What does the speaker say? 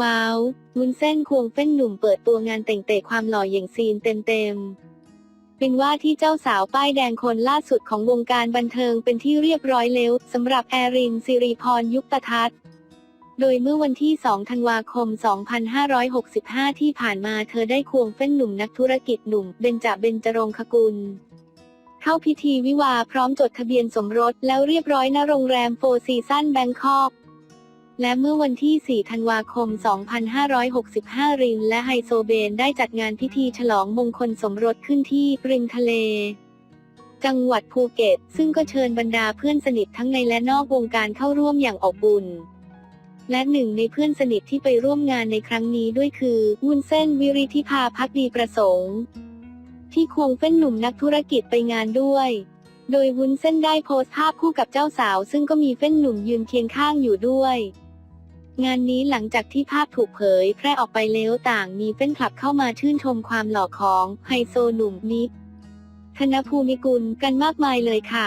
ว้าววุ้นเส้นควงเฟ้นหนุ่มเปิดตัวงานแต่งเตะความหล่ออย่างซีนเต็มๆ เป็นว่าที่เจ้าสาวป้ายแดงคนล่าสุดของวงการบันเทิงเป็นที่เรียบร้อยแล้วสำหรับแอรินสิริพรยุคตทัศน์โดยเมื่อวันที่ 2 ธันวาคม 2565 ที่ผ่านมาเธอได้ควงเฟ้นหนุ่มนักธุรกิจหนุ่มเบญจเบญจรงคกุล เข้าพิธีวิวาพร้อมจดทะเบียนสมรสแล้วเรียบร้อยณโรงแรมโฟซีซันแบงคอก และเมื่อวันที่ 4 ธันวาคม 2565 รินและไฮโซเบนได้จัดงานพิธีฉลองมงคลสมรสขึ้นที่ริมทะเล จังหวัดภูเก็ต ซึ่งก็เชิญบรรดาเพื่อนสนิททั้งในและนอกวงการเข้าร่วมอย่างอบอุ่นและหนึ่งในเพื่อนสนิทที่ไปร่วมงานในครั้งนี้ด้วยคือวุ้นเส้นวิริธิภาพักดีประสงค์ ที่ควงเฟ้นหนุ่มนักธุรกิจไปงานด้วย โดยวุ้นเส้นได้โพสต์ภาพคู่กับเจ้าสาว ซึ่งก็มีเฟ้นหนุ่มยืนเคียงข้างอยู่ด้วย งานนี้หลังจากที่ภาพถูกเผยแพร่ออกไปแล้วต่างมีเฟ้นคลับเข้ามาชื่นชมความหล่อของไฮโซหนุ่มนิกธนภูมิกุลกันมากมายเลยค่ะ